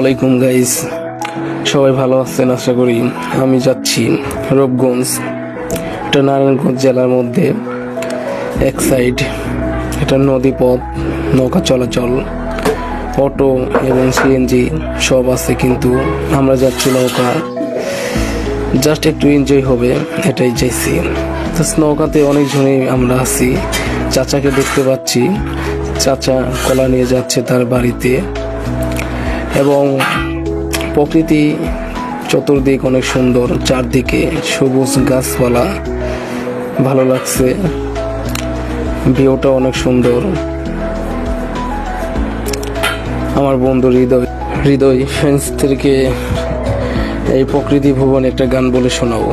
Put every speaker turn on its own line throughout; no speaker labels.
আলাইকুম গাইস সবাই ভালো আছেন, আশা করি। আমি যাচ্ছি রূপগঞ্জ, এটা নারায়ণগঞ্জ জেলার মধ্যে। এক সাইড এটা নদী পথ নৌকা চলাচল, অটো এবং সিএনজি সব আছে কিন্তু আমরা যাচ্ছি নৌকা। জাস্ট একটু এনজয় হবে, এটাই চাইছি। তো নৌকাতে অনেকজনই আমরা আছি। চাচাকে দেখতে পাচ্ছি। চাচা কলা নিয়ে যাচ্ছে তার বাড়িতে। এবং প্রকৃতি চতুর্দিক অনেক সুন্দর, চারদিকে সবুজ গাছপালা, ভালো লাগছে। ভিউটা অনেক সুন্দর। আমার বন্ধু হৃদয় হৃদয় ফ্রেন্ডসদেরকে এই প্রকৃতি ভুবন একটা গান বলে শোনাবো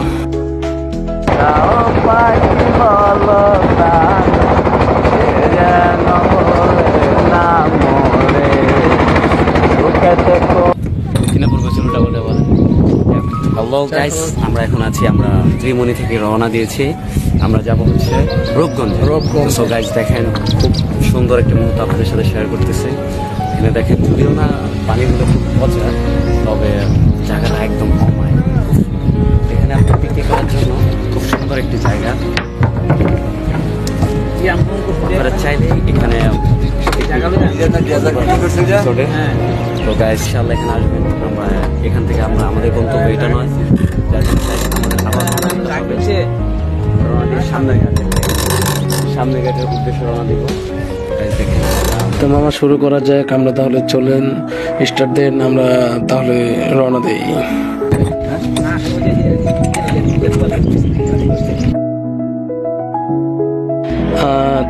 দিনাজপুর গোসলটা বলে বলে হ্যালো গাইস আমরা এখন আছি আমরা ত্রিমণি থেকে রওনা দিয়েছি। আমরা যাব হচ্ছে রূপগঞ্জ।
রূপগঞ্জ।
সো গাইস দেখেন খুব সুন্দর একটা মুহূর্ত আপনাদের সাথে শেয়ার করতেছে। এখানে দেখেন যদিও না পানিগুলো খুব পচা তবে জায়গাটা একদম কমায় এখানে আপনি পিকনিক করার জন্য খুব সুন্দর একটি জায়গা। আপনারা চাইলে এখানে। তো গাইস ইনশাআল্লাহ এখানে আসবেন। আমরা এখান থেকে আমরা আমাদের গন্তব্য এটা নয়। আমাদের আবার ঘাটে সামনের ঘাটের উদ্দেশ্যে রওনা দিব
তো মামা শুরু করা যাক আমরা তাহলে চলেন। স্টার্ট দেন আমরা তাহলে রওনা দেই।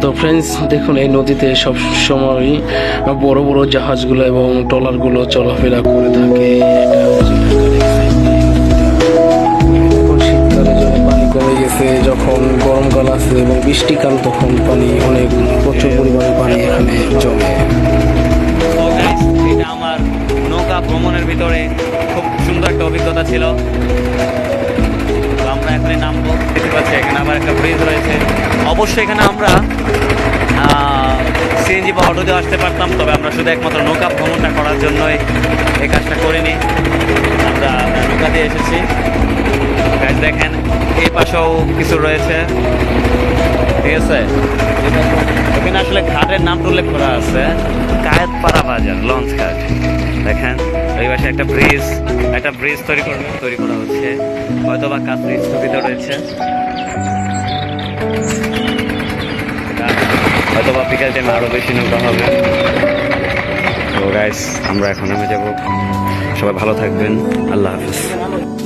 তো ফ্রেন্ডস দেখুন এই নদীতে সব সময় বড় বড় জাহাজগুলো এবং ট্রলারগুলো চলাফেরা করে থাকে। গেছে, যখন গরমকাল আছে এবং বৃষ্টিকাল, তখন পানি অনেক, প্রচুর পরিমাণে পানি এখানে জমে।
আমার নৌকা ভ্রমণের ভিতরে খুব সুন্দর একটা অভিজ্ঞতা ছিল। অবশ্যই এখানে আমরা সিএনজি বা অটো দিয়ে আসতে পারতাম তবে আমরা শুধু একমাত্র নৌকা ভ্রমণটা করার জন্যই এই কাজটা করিনি। আমরা নৌকা দিয়ে এসেছি। Guys, দেখেন এই পাশেও কিছু রয়েছে। ঠিক আছে? এখানে আসলে ঘাটের নামটা উল্লেখ করা আছে। কায়েতপাড়া বাজার লঞ্চ ঘাট। দেখেন ওই পাশে একটা ব্রিজ একটা ব্রিজ তৈরি করবে তৈরি করা হচ্ছে। হয়তো বা কাজ স্থগিত রয়েছে। বিকাল টাইমে আরও বেশি নৌকা হবে। তো গাইস আমরা এখন আমি যাব। সবাই ভালো থাকবেন। আল্লাহ হাফিজ।